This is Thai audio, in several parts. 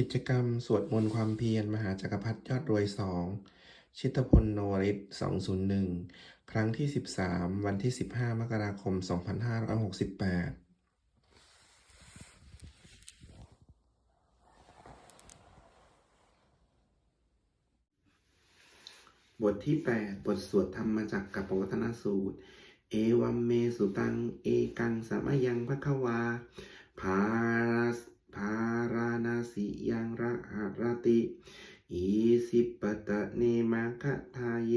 กิจกรรมสวดมนต์ความเพียรมหาจักรพรรดิยอดรวยสองชิตพลโนริศ201 ครั้งที่ 13 วันที่ 15 มกราคม 2568บทที่ 8 บทสวดธรรมจักกับปวัตนสูตร เอวัมเมสุตัง เอกังสมยังพระควาภาราส ภารานสิยังระหะรติอีสิปตะเนมาคทาเย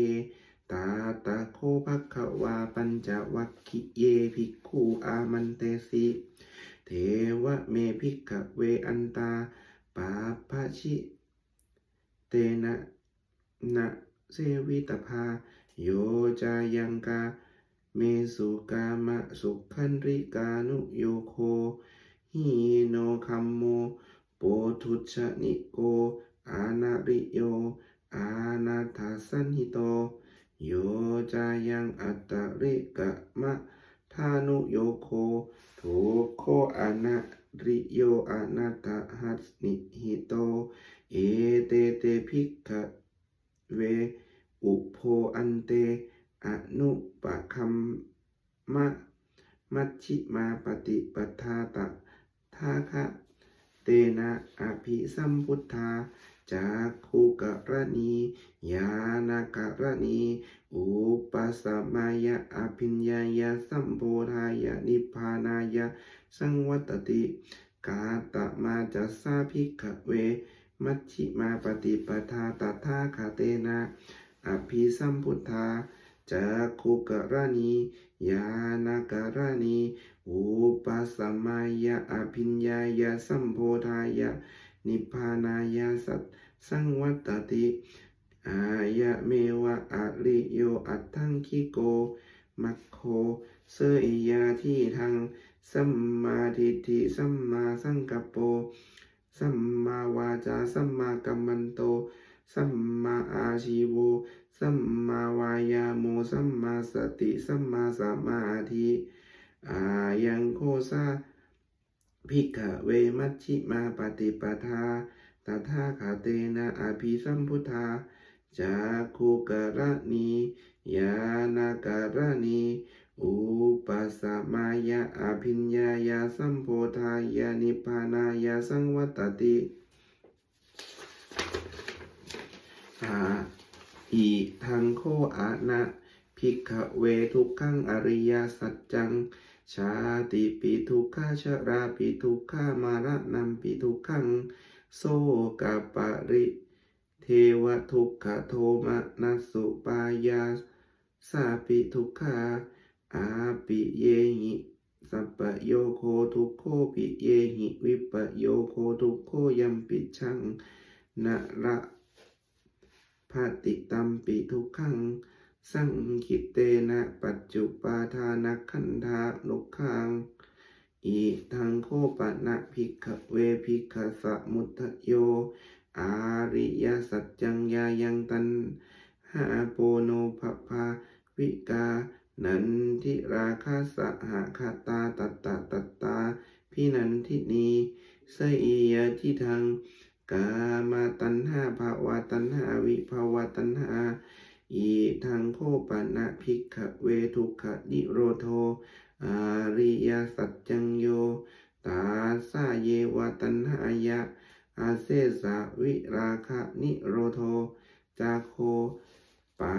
ตาตะโคภะคะวาปัญจวัคคิเยภิกขุอามันเตสิ เทวะเมภิกขเวอันตาปาปะชิเตนะนะเสวิตภา โยจายังกา เมสุกามะสุขันริกานุโยโค หิโนคัมโมโปทุชนิโก อานาริโย อานาถาสันหิโต โยจายังอัตตริกะมะทานุโยโคทุกโคอานาริโยอานาถาหัสนิหิโต เอเตเตภิกขเว อุโพอันเต อนุปะคัมมะ มัชชิมาปฏิปทาตะ ทาคะเตนะอภิสัมพุทธาจากขุกรณียานากรณี อุปสมายะอภิญญายะสัมโพธายะนิพพานายะ สังวัตติ กาตมาจัสสาภิกเว มัชชิมาปฏิปทาตถาคเตนะอภิสัมพุทธาจากขุกรณียานากรณี อุปสมายะอภิญญายะสัมโพธายะ นิพพานายาสัตสังวัตติอายะเมวะอะริโยอัตถังคิโก มัคโค เสยยาที่ทางสัมมาทิฏฐิสัมมาสังกัปโป สัมมาวาจา สัมมากัมมันโต สัมมาอาชีโว สัมมาวายาโม สัมมาสติ สัมมาสมาธิ อายังโคสาภิกขเวมัชชิมาปฏิปทาตถาคาเตนะอภิสัมพุทธาจากขุกรณียานากรณีอุปสมายะอภิญญายาสัมโพธายานิพพานายาสังวัตติอาอิทังโคอานะภิกขเวทุกขังอริยสัจจัง ชาติปิทุกขาชราปิทุกขามาระนัมปิทุกขังโสกปะริ เทวทุกขโทมนัสุปายาสาปิทุกขาอาปิเยหิสัปโยโคทุกโคปิเยหิวิปโยโคทุกโคยัมปิชังนะระภาติตัมปิทุกขัง สังคิเตนะปัจจุปาทานักขันธานุขังอิทังโคปะนะภิกขเวภิกขสมุทโย อาริยสัจจังยายังตันหาโปโนภพาวิกา นันทิราคาสหคาตาตัตตาตัตตาพินันทินีสอียทิทัง กามาตันหาภาวะตันหาวิภาวะตันหา อีทังโคปะนะภิกขเวทุกขนิโรโท อาริยสัจจังโย ตาสาเยวตันหายะ อาเซสะวิราคะนิโรโท จาโค ปา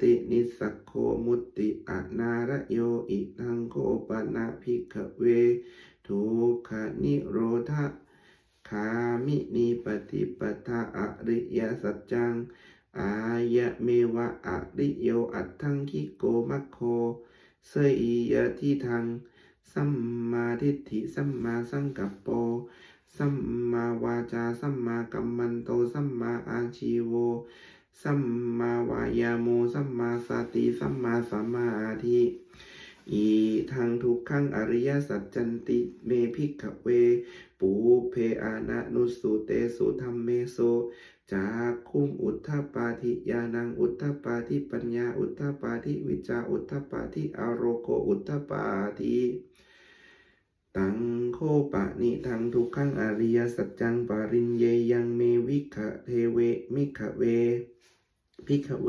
ตินิสสโคมุตติอนารโยอิทังโคปะนะภิกขเว ทุกขนิโรธาคามินิปฏิปทาอริยสัจจัง อายะเมวะอะริโยอัตถังคิโกมัคโคเสยยะที่ทางสัมมาทิฏฐิสัมมาสังกัปโป สัมมาวาจาสัมมากัมมันโตสัมมาอาชีโว สัมมาวายาโมสัมมาสติสัมมาสัมมาธิอีทางทุกขังอริยสัจจันติเมภิกขเว ปูเพอานะนุสสุเตสุธรรมเมโส จากคุมอุทธปาธิยานังอุทธปาธิปัญญาอุทธปาธิวิจาอุทธปาธิอารโกอุทธปาธิตังโคปะนิทังทุกขังอริยสัจจังปารินเยยังเมวิขะเทเวมิขะเวพิขเว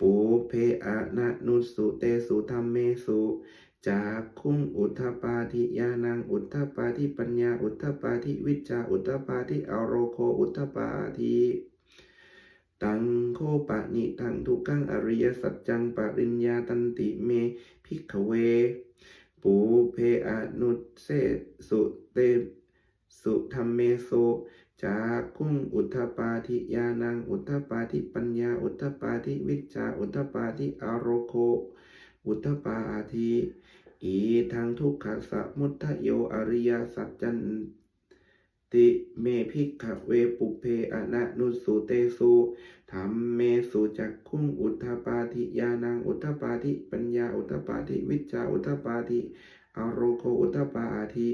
ปูเพอะนะนุสุเตสุธรรมเมสุ จากคุงอุทธปาทิยานังอุทธปาทิปัญญา อุทธปาทิวิจาอุทธปาทิอโรโคอุทธปาทิตังโคปะนิทังทุกังอริยสัจจังปริญญาตันติเมพิขเว ปูเพอนุเสสุเตสุธรรมเมโสจากคุงอุทธปาทิยานังอุทธปาทิปัญญา อุทธปาทิวิจาอุทธปาทิอโรโค อุทธปาทิอีทางทุกขสมุทโยอริยสัจจันติเมพิกขเวปุเพอนะนุสุเตสุธรรมเมสุจักคุ้งอุทธปาทิยานังอุทธปาทิปัญญาอุทธปาทิวิจาอุทธปาทิอโรโคอุทธปาทิ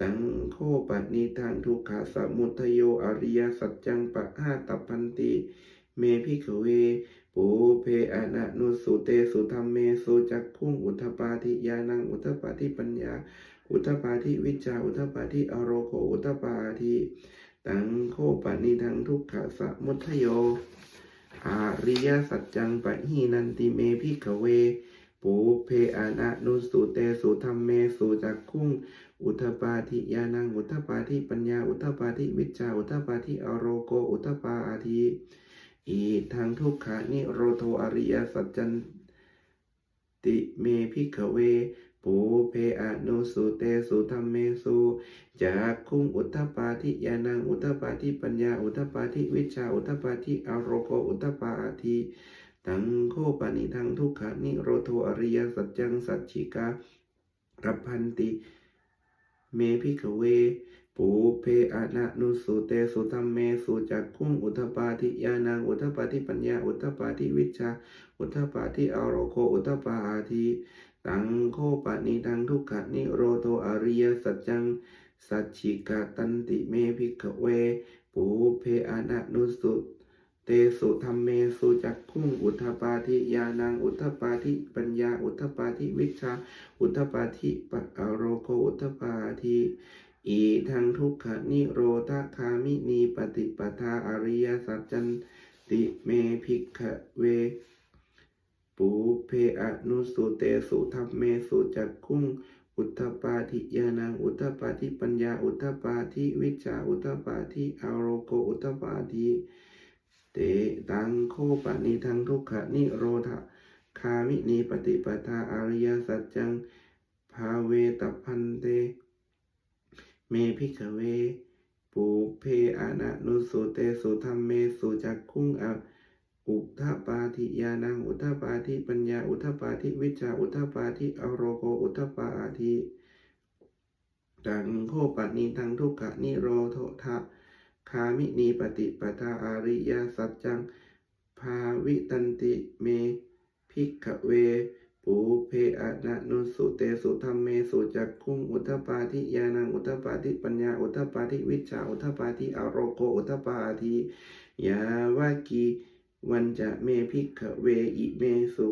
ตังโคปนิทางทุกขสมุทโยอริยสัจจังปะห้าตัพพันติ เมพิขเว ปูเพอนะนุสุเตสุธรรมเมสุจักคุงอุทปาทิยานังอุทปาทิปัญญา อุทปาทิวิจาอุทปาทิอโรโคอุทปาทิตังโคปนิทังทุกขะสมุทโย อาริยสัจจังปะหีนันติเมพิขเว ปูเพอนะนุสุเตสุธรรมเมสุจักคุงอุทปาทิยานังอุทปาทิปัญญา อุทปาทิวิจาอุทปาทิอโรโกอุทปาทิ อีทางทุกขานิโรโทอริยสัจจันติเมพิขเวปูเพอนุสุเตสุธรรมเมสุจากคุงอุทธปาทิยานังอุทธปาทิปัญญาอุทธปาทิวิชาอุทธปาทิอโรโกอุทธปาทิตังโคปานิทังทุกขานิโรโทอริยสัจจังสัจฉิการัพันติ เมพิขเว ปูเพอะนะนุสุเตสุธรรมเมสุจักคุ้งอุทธปาทิยานังอุทธปาทิปัญญา อุทธปาทิวิชา อุทธปาทิอโรโคอุทธปาทิตังโคปะนิทังทุกขะนิโรโตอริยสัจจังสัจฉิกาตันติเมพิขเว ปูเพอะนะนุสุเตสุธรรมเมสุจักคุ้งอุทธปาทิยานังอุทธปาทิปัญญา อุทธปาทิวิชา อุทธปาทิปะอโรโคอุทธปาทิ อีทังทุกขนิโรธคามินีปฏิปทาอริยสัจจันติเมพิกขเว ปูเพอนุสุเตสุธรรมเมสุจักคุ้งอุทธปาทิยานังอุทธปาทิปัญญา อุทธปาทิวิชาอุทธปาทิอโรโกอุทธปาทิเตตังโคปนิทังทุกขนิโรธคามินีปฏิปทาอริยสัจจังภาเวตพันเต เมพิขเว ปูเพอนะนุสุเตสุธรรมเมสุจักคุ้งออุทปาทิยานังอุทปาทิปัญญา อุทปาทิวิชา อุทปาทิอโรโกอุทปาทิตังโคปะนิทังทุกขะนิโรโททะคามินีปฏิปทาอาริยสัจจัง ภาวิตันติเมพิกขเว ปูเพอะนะนุสุเตสุธรรมเมสุจักคุงอุทปาทิยานังอุทปาทิปัญญาอุทปาทิวิชาอุทปาทิอโรโกอุทปาทิยาวากีวันจะเมพิกเวอิเมสุ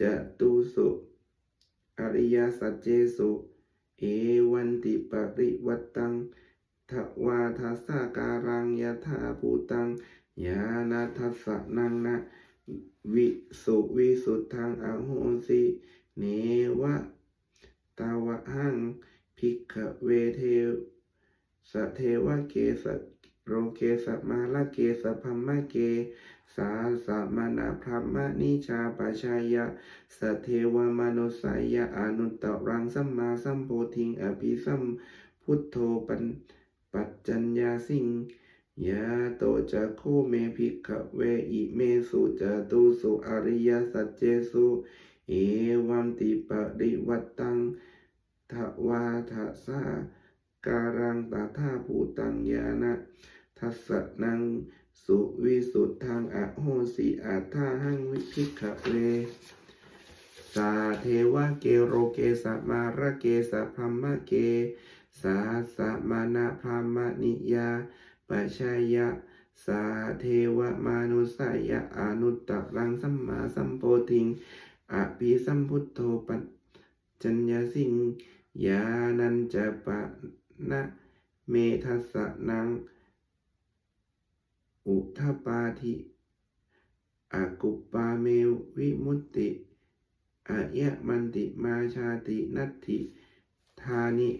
จะตุสุอริยสัจเจสุเอวันติปริวัตตังทวาทัสสะการังยถาภูตังยานาทัสสะนังนะ วิสุวิสุทธังอโหสิเนวะตาวะหังพิกขเวเทสเทวะเกสะโรเกสะมาลเกสะพัมมะเก สาสะมานาพรหมนิชาปัชายะสเทวมนุสายะอนุตตรังสัมมาสัมโพธิงอภิสัมพุทโธปันปัจจัญญาสิง ยาโตจะโคเมภิกขเวอิเมสุจะตุสุอริยสัจเจสุเอวัมติปริวัตตังทวาทัสสะการังตถาภูตังยานะทัสสะนังสุวิสุทธังอโหสิอัฏฐาหังวิพิกขเวสาเทวะเกโรเกสัมมาระเกสัพพมะเก สาสมานะพรามนิยา ปัชายะ สาเทวมานุสายะอนุตตรังสัมมาสัมโพธิงอภิสัมพุทโธปัจจัญญสิงยานันจะปะนะเมทัสสะนัง อุทปาธิอากุปปาเมวิมุตติอายะมันติมาชาตินัตถิธานิ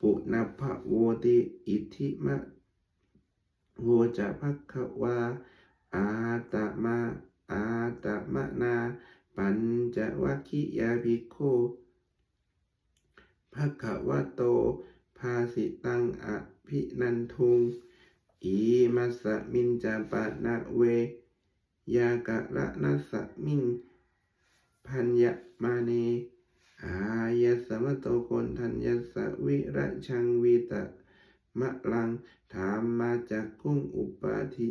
ปุณพะโวติ อิทธิมะ โวจะภักขวา อาตมะอาตมนา ปัญจวัคคิยาภิกขุภักขวะโต ภาสิตังอภินันทุง อีมัสะมินจาปะนะเว ยากะระนัสมิง พัญญมาเน อายสมโตโกนทัญญสวิระชังวิตะ มะลังถามมาจากกุ้งอุปาทิ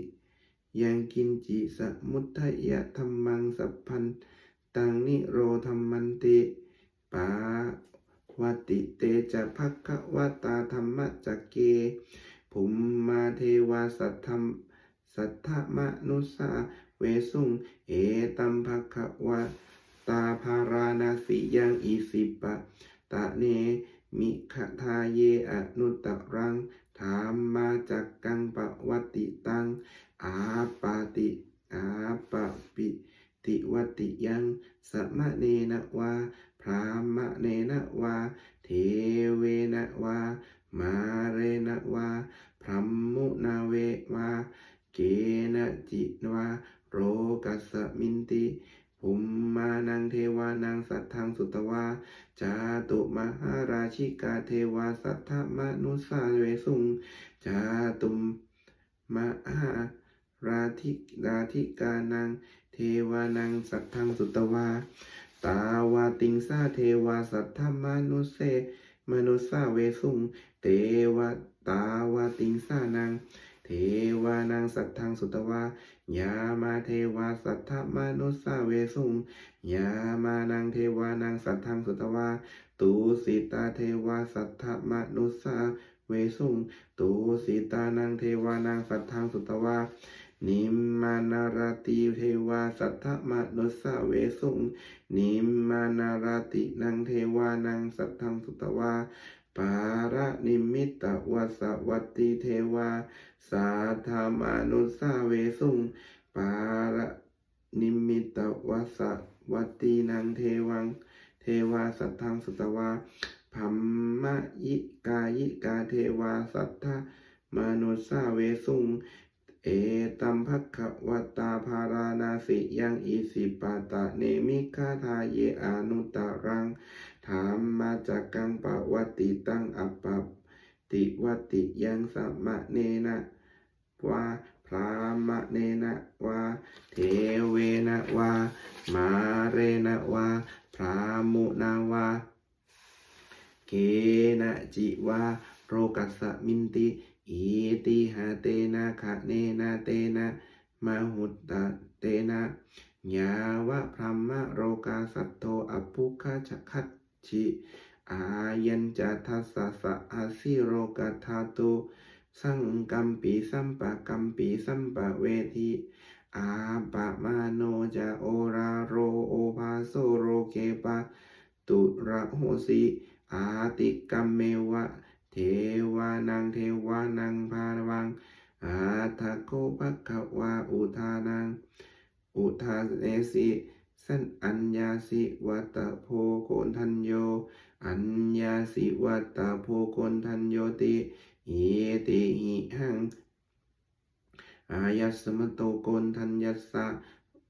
ยังกินจิสมุทยะธรรมังสัพพันตังนิโรธรรมันติปาวติเตจะภักขวตาธรรมจักเกภุมมาเทวาสัทธรรมสัทธมนุสาเวสุงเอตัมภักขวาตาภารานาสิยังอิสิปะตะเน มิขทาเยอนุตรังถามมาจากกังปวัติตัง อาปาติ อาปะปิติวติยังสมะเนนะวาพรามะเนนะวา เทเวนะวา มาเรนะวา พรัมมุนาเววา เกนะจิวา โรกัสมินติ ภุมมานังเทวานังสัทธังสุตวาจาตุมหาราชิกาเทวาสัทธมนุสาเวสุงจาตุมมหาราธิราธิกานังเทวานังสัทธังสุตวาตาวาติงสาเทวาสัทธมนุเสมนุสาเวสุงเตวะตาวาติงสานัง เทวานังสัทธังสุตวายามาเทวาสัทธมนุสสาเวสุงยามานังเทวานังสัทธังสุตวาตูสิตาเทวาสัทธมนุสสาเวสุงตูสิตานังเทวานังสัทธังสุตวานิมมานารติเทวาสัทธมนุสาเวสุงนิมมานารตินังเทวานังสัทธังสุตวา ปาระนิมิตวัสวัตติเทวา สาธามานุสาเวสุงปาระนิมิตวัสวัตตินังเทวัง เทวาสัทธังสุตวาพัมมะยิกายิกาเทวาสัทธมานุสาเวสุงเอตัมภักขวตาภารานาสิยังอิสิปาตะเนมิคาทาเยอนุตตรัง ถามมาจากกังปวัติตังอัปปติวัติยังสัมมะเนนะวาพรามะเนนะวาเทเวนะวามาเรนะวาพรามุนาวาเกนะจิวาโรกัสสมินติอีติหาเตนะขะเนนะเตนะมหุตตะเตนะยาวะพรหมโรกาสัตโตอภุคชคัต ชิอายัญจะทัสสะสะอาสิโรกธาตุสังกัมปีสัมปะกัมปีสัมปะเวทีอาปะมาโนจะโอราโรโอภาโซโรเกปะตุระโหสิอาติกัมเมวะ เทวานังเทวานังภาวัง อาทาโกภะคะวาอุทานัง อุทาเนสิ สันอัญญาสิวัตโพโกนทันโย อัญญาสิวัตโพโกนทันโยติหิติหิหัง อายัสมโตโกนทันยัสสะ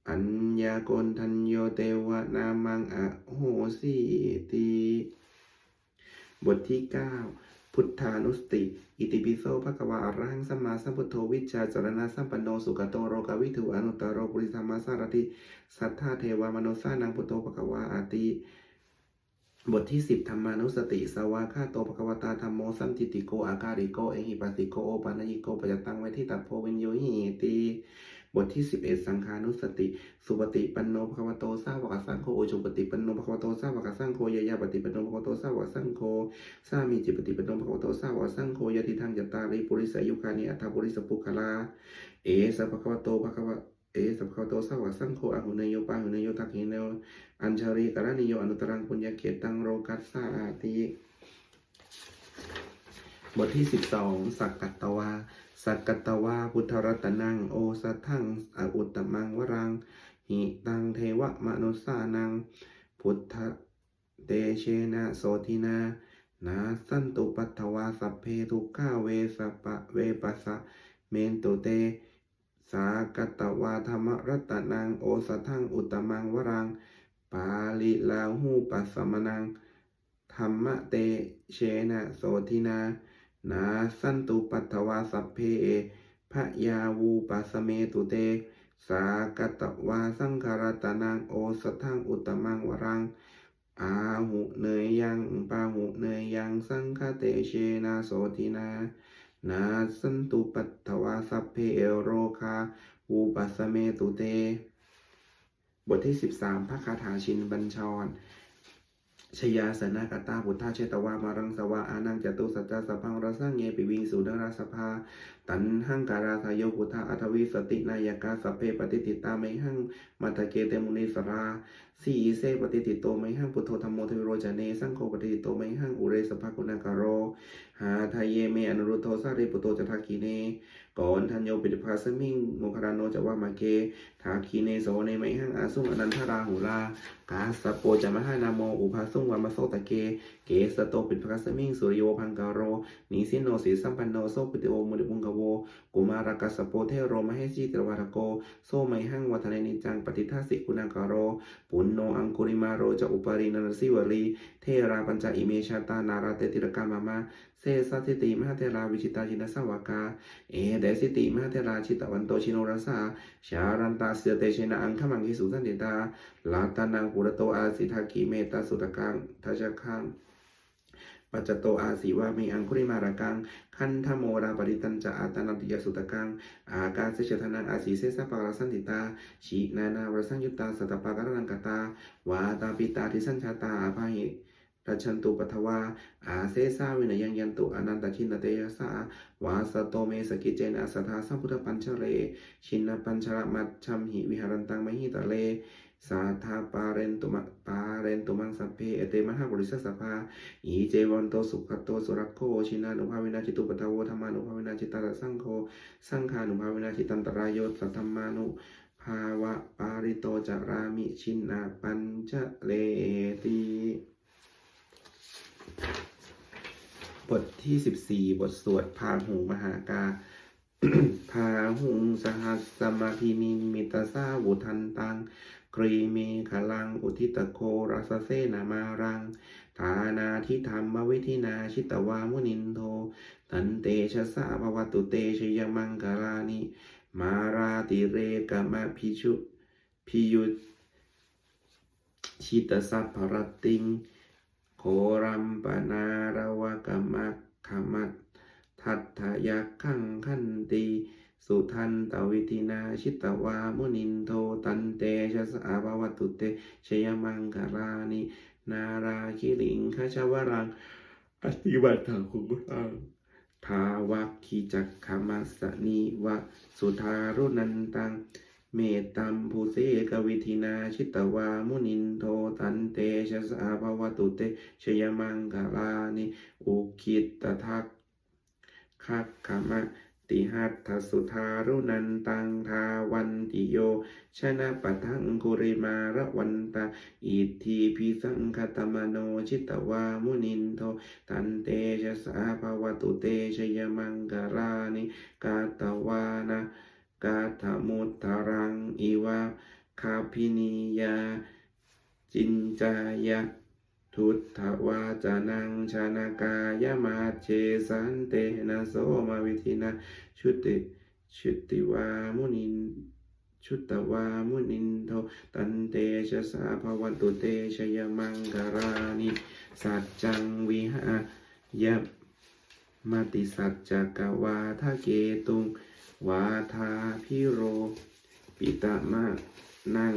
อัญญาโกนทันโยเตวะนามังอะโหสิติ บทที่ 9 พุทธานุสติ อิติปิโสภะคะวะอะระหังสัมมาสัมพุทโธวิชาจรณะสัมปันโนสุขโตโรกาวิถุอนุตตรโรปุริสัมมาสารติสัทธาเทวามโนสานังพุทโธภะคะวะอาติบทที่ 10ธรรมานุสติสวาคาโตภควตาธรรมโมสัมจิติโกอาการิโกเอหิปัสสิโกโอปัญญิโกปัจตังไว้ที่ตัดโพวินโยหิติ บทที่ 11 สังขานุสติ สุปฏิปันโนภควโตสาวกสังโฆอุจุปฏิปันโนภควโตสาวกสังโฆยายาปฏิปันโนภควโตสาวกสังโฆสามีจิปฏิปันโนภควโตสาวกสังโฆยะทิทังจตตาริปุริสายุคานิอัตถปุริสปุคลา เอสะภควโตภควเอสัพพโตสวะสังโฆอหุเนโยปาหุเนโยทักขิเนโยอัญชารีกรณิโยอนุตรังปุญญเขตังโรกัสสาติบทที่สิบสองสักกัตตวา สักกตวาพุทธรัตนังโอสัทังออุตตมังวรัง หิตังเทวมนุสานัง พุทธเตเชนะโสทินา นาสันตุปัตวาสัพเพทุกขาเวสปะเวปัสสะเมนตุเต สากตวาธรรมรัตนังโอสัทังอุตตมังวรัง ปาลิลาหูปัสสมนังธรรมเตเชนะโสทินา นาสันตุปัตถวาสัพเพพะยาวูปัสเมตุเต สากตวาสังคารตนังโอสัทธังอุตมังวรัง อาหุเนยยังปาหุเนยยังสังคเตเชนะโสทินา นาสันตุปัตถวาสัพเพโรคาวูปัสเมตุเต บทที่ 13พระคาถาชินบัญชร ชยาสนากตาพุทธาเชตวามารังสวะอานังจตุสัจจะสัพพังรสังเยปิวิงสุนราสภา ตันหังการาทายโยพุทธาอัทวิสตินายกาสัพเพปฏิติตาไมหังมัตตเกเตมุนิสราสีเสปฏิติโตไมหังพุทโธธรรมโมทวิโรจเนสังโฆปฏิติโตไมหังอุเรสภากุณากโร หาทายเยเมอนุรุโทสาริปุโตจทักีเนก่อนทันโยปิฎภาสมิงโมคารานโนจะว่ามาเกทาคีเนโสเนไมหังอาสุงอนันทราหุลากาสโปจะมหานาโมอุภาสุงวามโสตะเก เกสโตปิฎภาสมิงสุริโยพังกโรนิสินโนสีสัมปันโนโสปิติโอมุริบุงกโวกุมารกัสโปเทโรมเหสีตรวารโก โซไมหังวัฒนนิจังปฏิทัสิกุณากโร ปุณโนอังคุริมาโรจะอุปรินนสิวลี เทราปัญจอิเมชาตานาราเตติรกามามาเซสัสิติมหาเทราวิชิตาจินสาวกา เอเดสิติมหาเทราชิตวันโตชิโนรสาชารันตาเสเตชนะอังคมังคิสุสันติตาลาตานังปุระโตอาสิทากิเมตตาสุตกังทัชคัง ปัจจโตอาสีวามีอังคุริมารากังคันธโมราปริตันจะอาตานันติยสุตกัง อากาเสชทนังอาสีเสสะปาราสันติตาชีนานาวรสังยุตตาสัตตปาการังกตาวาตาปิตาทิสัญชาตาอาภาหิ รัชันตุปัทวาอาเซสาวินยังยันตุอนันตชินเตยสาวาสโตเมสกิเจนะสัทธาสัมพุทธปัญชเร ชินปัญชระมัชชัมหิวิหารันตังมหิตะเลสาธาปาเรนตุมะปาเรนตุมังสัพเพเอเตมหาบริสัสสภาอีเจวันโตสุขโตสุรักโคชินานุภาวินาจิตุปทาวโวธรรมานุภาวินาจิตตาสังโฆสังฆานุภาวินาจิตันตรายโยสัทธรรมานุภาวะปาริโตจารามิชินนาปัญจเลติ บทที่14บทสวดพาหุงมหากา พาหุงสหัสสมาพินิมิตสาวุทันตังกรีเมขลังอุทิตโครัสเสนามารังฐานาทิธรรมวิธินาชิตวามุนินโทตันเตชะสะภวตุเตชยมังกาลานิมาราติเรกมะพิชุพิยุชิตสัพพรติง โครัมปนารวกมักขมัตทัตถยักขังขันติสุทันตวิธินาชิตวามุนินโทตันเตชะสะภวตุเตชยมังกาลานินาราคิริงคชวรังปฏิบัติทางคุณตังทาวัคคีจักขมัสสนิวะสุทารุนันตัง เมตตัมภูเสกวิธินาชิตวามุนินโทตันเตชะสาภวตุเตชยมังกาลานิอุคิตตทักคักขมะติหัตถสุทารุนันตังทาวันติโย ชนะปะทังคุริมาระวันตา อิทธิพิสังคตมโนชิตวามุนินโท ตันเตชะสาภวตุเตชยมังกาลานิกาตวานะ กาธมุตตรังอิวะคาพินิยา จินจายะ ทุตถวาจานังชานากายมาเชสันเตนะโสมาวิธินาชุติชุติวามุนินชุตตวามุนินโทตันเตชะสาภวันตุเตชยมังกรานิสัจจังวิหายมติสัจจกวาทะเกตุง วาทาพิโร ปิตามะนัง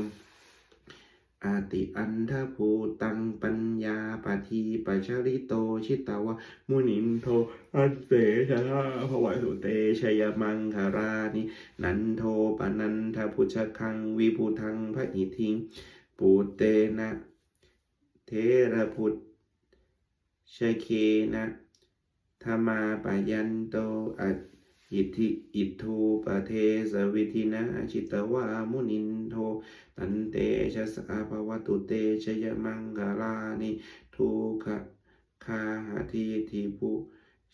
อาติอันทภูตังปัญญาปทีปัชริโตชิตาวะ มุนินโท อันเสชาภวสุเตชยมังคารานินันโทปนันทพุชคัง วิภูทังพระอิทิง ปูเตนะเทระพุทธชเคนะธรรมาปยันโตอัต อิทธิอิทูปะเทสวิธินาชิตวามุนินโท ตันเตชะสะภวตุเตชยมังคาลานิทุกขคาหาทีทิปุ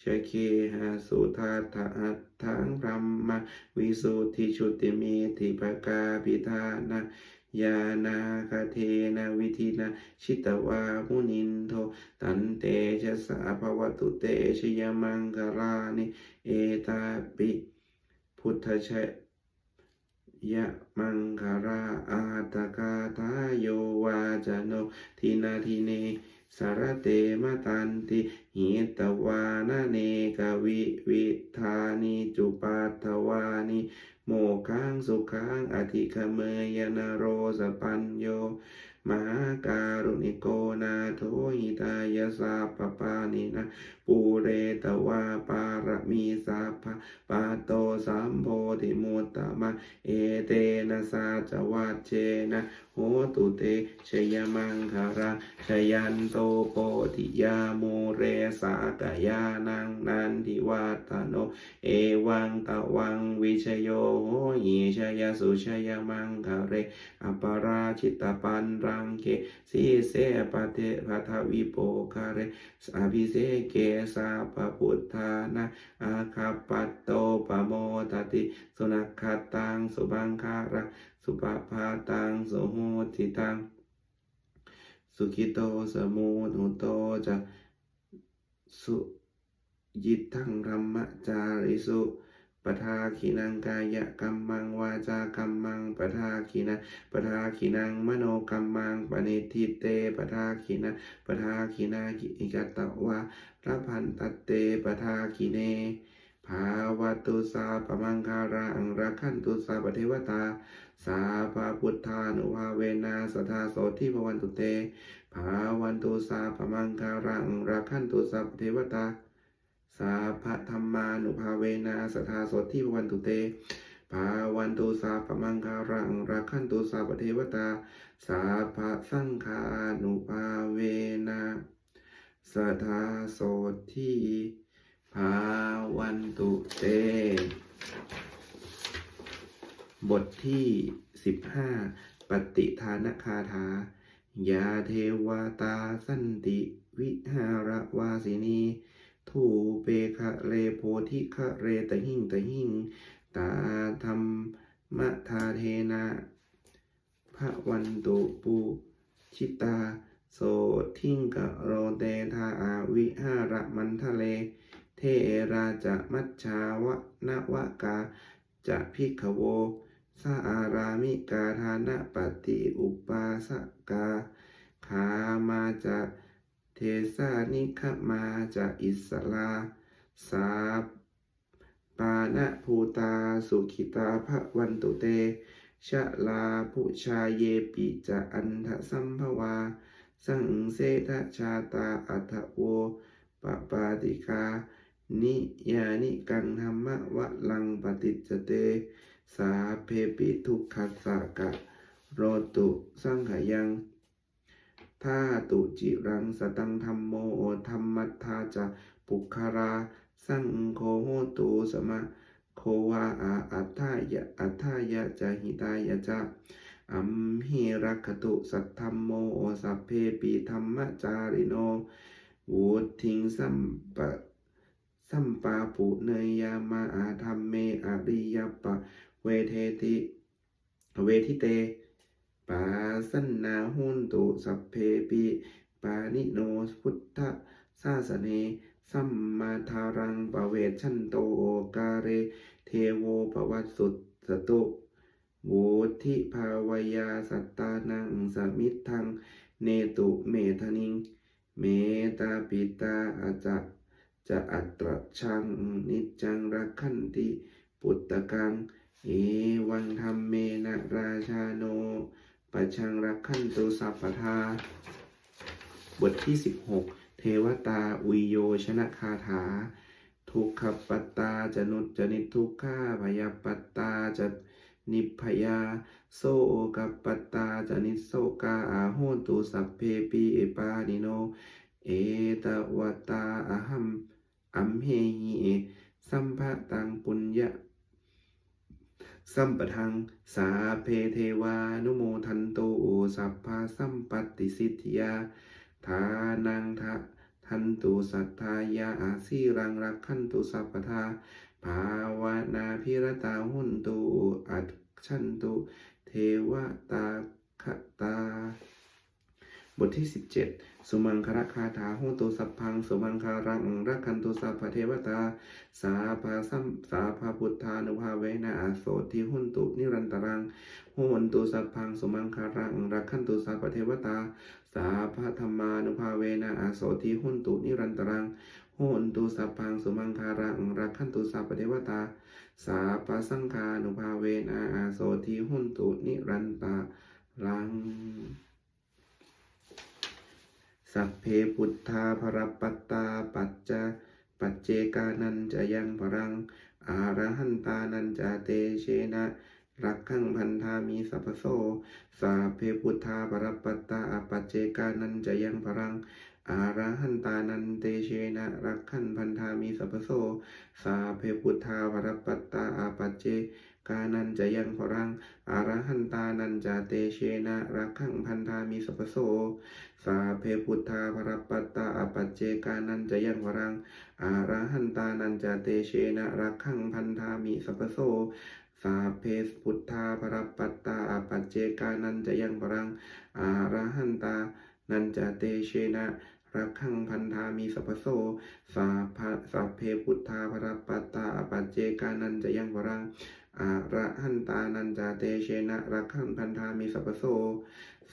ชเคหาสุทาทะอัตถังรหมวิสุทธิชุติเมธิปกาปิธานะ ยานาคาเทนะวิธินาชิตวามุนินโทตันเตชะสะภวตุเตชยมังคาลานิเอตาปิพุทธเชยะมังคาราอาตกาทาโยวาจโนทินาทิเนสารเตมตันติหิตวานาเนกวิวิธานิจุปัตถวานิ โมคังสุขังอธิคเมยนาโรสปัญโย มหาการุณิโกนาโทหิตายสาปปานินะ ปูเรตวาปารมีสาภปาโตสัมโพธิมุตตมะเอเตนะสาจวัจเจนะโหตุเตชยมังคาราชยันโตโปติยาโมเรสากยานังนันทิวัตโน เอวังตะวังวิชโยโหยีชยสุชยมังคาเรอปราชิตปันรังเกสีเสปะเทพัทวิโปคาเรสาภิเสเกสาปพุทธานะอาคาปัตโตปโมตติสุนัขตังสุบังคาระสุปปาตังสุโหติตังสุขิโตสมุนุโตจะสุยิทังรัมมะจาริสุ ปทาขินังกายกัมมังวาจากัมมังปทาขินะปทาขินังมโนกัมมังปณิทิเตปทาขินะปทาขินากิกตวะระพันตเตปทาขิเนภาวตุสาปมังคารังรักขันตุสาปเทวตา สาภาพุทธานุภาเวนาสทาโสทิภวันตุเต ภาวันตุสาปมังคารังรักขันตุสาปเทวตา สาภธรรมานุภาเวนะสทธาโสทิภวันตุเตภาวันตุสาปมังคารังรักขันตุสาปเทวตา สาภสังฆานุภาเวนะสทธาโสทิภาวันตุเต บทที่สิบห้าปฏิทานคาถายาเทวตาสันติวิหารวาสินี ทูเปคะเลโพธิคะเรตหิงตหิงตาธรรมทาเทนะพระวันตุปูชิตา โสทิงกะโรเตทาอาวิหารมันทะเล เทราจะมัชชาวะนวกาจะพิกโวสาอารามิกาทานะปฏิอุปาสกาขามาจะ เทสานิคมาจะอิสลาสาปานะภูตาสุขิตาภวันตุเต ชะลาผู้ชาเยปิจะอันทสัมภวา สังเสทชาตาอัตโวปปาติกา นิยานิกังธรรมะวะลังปฏิจจเต สาเพปิทุกขัสสะกะ โรตุสังขยัง ท่าตุจิรังสตังธรรมโมธรรมัทธาจะปุคารา สังโฆโหตุสมะโควาอาอัฏฐายะอัฏฐายะจะหิตายะจะอัมหิรักขตุสัทธรรมโมสัพเพปิธรรมจาริโนวุทิงสัมปะสัมปาปุเนยยามาอาธรรมเมอริยปะ เวเทติ เวทิเต ปาสันนาหุนตุสัพเพปิปานิโนพุทธสาสเนสัมมาทารังปะเวชันโตโอกาเร เทโวปวัสสุตสตุวุธิภาวยาสัตตานังสมิทธัง เนตุเมธนิง เมตาปิตาอาจักจะอัตรชังนิจังรักขันติ ปุตตะกัง เอวังธรรมเมนะราชาโน ปัจชังรักขันตุสัพพทา บทที่ 16 เทวตาอุยโยชนะคาถา ทุกขปัตตาจะนุจนิทุกขาพยาปัตตาจะนิพยา โซกัปปัตตาจะนิโสกาอาโหนตุสัพเพปีเอปานิโน เอตวตาอหัมอัมเฮหิสัมภะตังปุญญะ สัมปทัง สาเพเทวานุโมทันโตโอสัพพาสัมปติสิทธิยาทานังทะทันตุสัทธายาอาสีรังรักขันตุสัพพทาภาวนาพิรตาหุนตุอัจฉันตุ เทวตาคตา บทที่ 17 สุมังคระคาถาโหตุสัพพัง สุมังคารังรักขันตุสัพพเทวตา สาภาสัมสาภาพุทธานุภาเวนะอาโสทิหุนตุนิรันตรังโหนตุสัพพัง สุมังคารังรักขันตุสัพพเทวตา สาภาธรรมานุภาเวนะอาโสทิหุนตุนิรันตรังโหนตุสัพพัง สุมังคารังรักขันตุสัพพเทวตา สาปสังคานุภาเวนะอาโสทิหุนตุนิรันตรัง สัพเพพุทธาภรปัตตาปัจจาปัจเจกานันจะยังพรัง อารหันตานันจาเตเชนะรักขังพันธามีสัพพโสสัพเพพุทธาภรปัตตาปัจเจกานันจะยังพรัง อารหันตานันเตเชนะรักขันพันธามีสัพพโสสัพเพพุทธาภรปัตตาปัจเจ กานันจะยังพรังอาระหันตานันจาเตเชนะรักขังพันธามีสัพพโส สาเพพุทธาภรปัตตาอปัจเจกานันจะยังวรังอาระหันตานันจะเตเชนะรักขังพันธามิสัพพโสสาเพพุทธาภรปัตตาอปัจเจกานันจะยังวรังอาระหันตานันจะเตเชนะรักขังพันธามิสัพพโสสาภะสัพเพพุทธาภรปัตตาอปัจเจกานันจะยังวรัง อะระหันตานันจาเตเชนะรักขังพันธามิสัพโส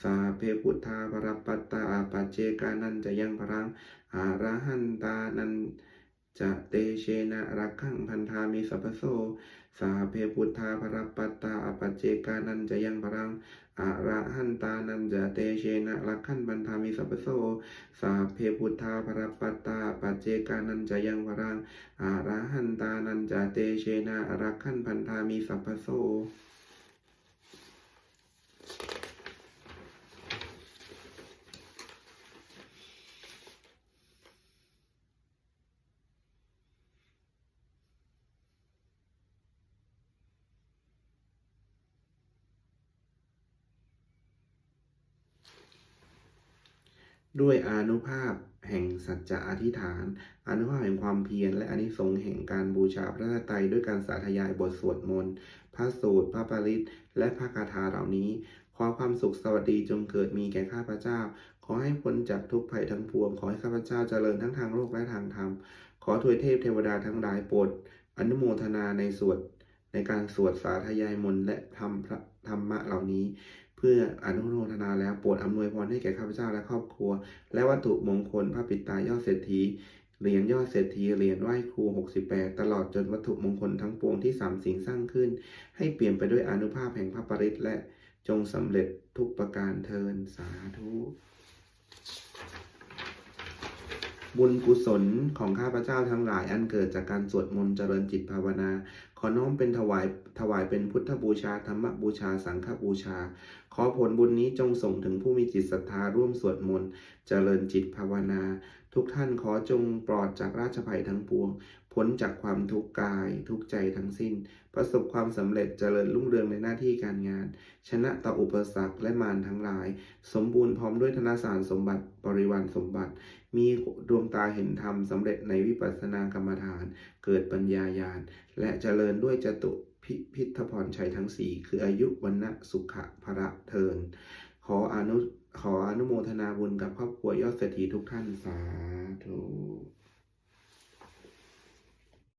สาเพพุทธาปรปัตตาปัจเจกานันจะยังพรังอะระหันตานันจะเตเชนะรักขังพันธามิสัพพโส สาเพพุทธาภรปัตตาปัจเจกานันจะยังพรังอะระหันตานันจะเตเชนะรักขันพันธามิสัพพโสสาเพพุทธาภรปัตตาปัจเจกานันจะยังพรังอะระหันตานันจะเตเชนะรักขันพันธามิสัพพโส ด้วยอนุภาพแห่งสัจจะอธิษฐานอนุภาพแห่งความเพียรและอนิสงส์แห่งการบูชาพระตรัยด้วยการสาธยายบทสวดมนต์พระสูตรพระปริตและพระคาถาเหล่านี้ ขอความสุขสวัสดีจงเกิดมีแก่ข้าพเจ้า ขอให้พ้นจากทุกภัยทั้งปวง ขอให้ข้าพเจ้าเจริญทั้งทางโลกและทางธรรม ขอทวยเทพเทวดาทั้งหลายโปรดอนุโมทนาในสวดในการสวดสาธยายมนต์และธรรมพระธรรมะเหล่านี้ เพื่ออนุโมทนาแล้วโปรดอำนวยพรให้แก่ข้าพเจ้าและครอบครัว และวัตถุมงคลพระปิตายอดเศรษฐีเหรียญยอดเศรษฐีเหรียญไหว้ครู 68 ตลอดจนวัตถุมงคลทั้งปวงที่สามสิ่งสร้างขึ้น ให้เปลี่ยนไปด้วยอนุภาพแห่งพระปริตและจงสำเร็จทุกประการเทินสาธุบุญกุศลของข้าพเจ้าทั้งหลายอันเกิดจากการสวดมนต์เจริญจิตภาวนา ขอน้อมเป็นถวายถวายเป็นพุทธบูชาธรรมบูชาสังฆบูชา ขอผลบุญนี้จงส่งถึงผู้มีจิตศรัทธาร่วมสวดมนต์เจริญจิตภาวนา ทุกท่านขอจงปลอดจากราชภัยทั้งปวง พ้นจากความทุกข์กาย ทุกใจทั้งสิ้น ประสบความสำเร็จเจริญรุ่งเรืองในหน้าที่การงาน ชนะต่ออุปสรรคและมารทั้งหลาย สมบูรณ์พร้อมด้วยธนสารสมบัติบริวารสมบัติ มีดวงตาเห็นธรรมสำเร็จในวิปัสสนากรรมฐาน เกิดปัญญาญาณและเจริญด้วยจตุ พิพิธพรชัยทั้งสี่คืออายุวันนะสุขะพระเทิน ขออนุขออนุโมทนาบุญกับครอบครัวยอดเศรษฐีทุกท่านสาธุ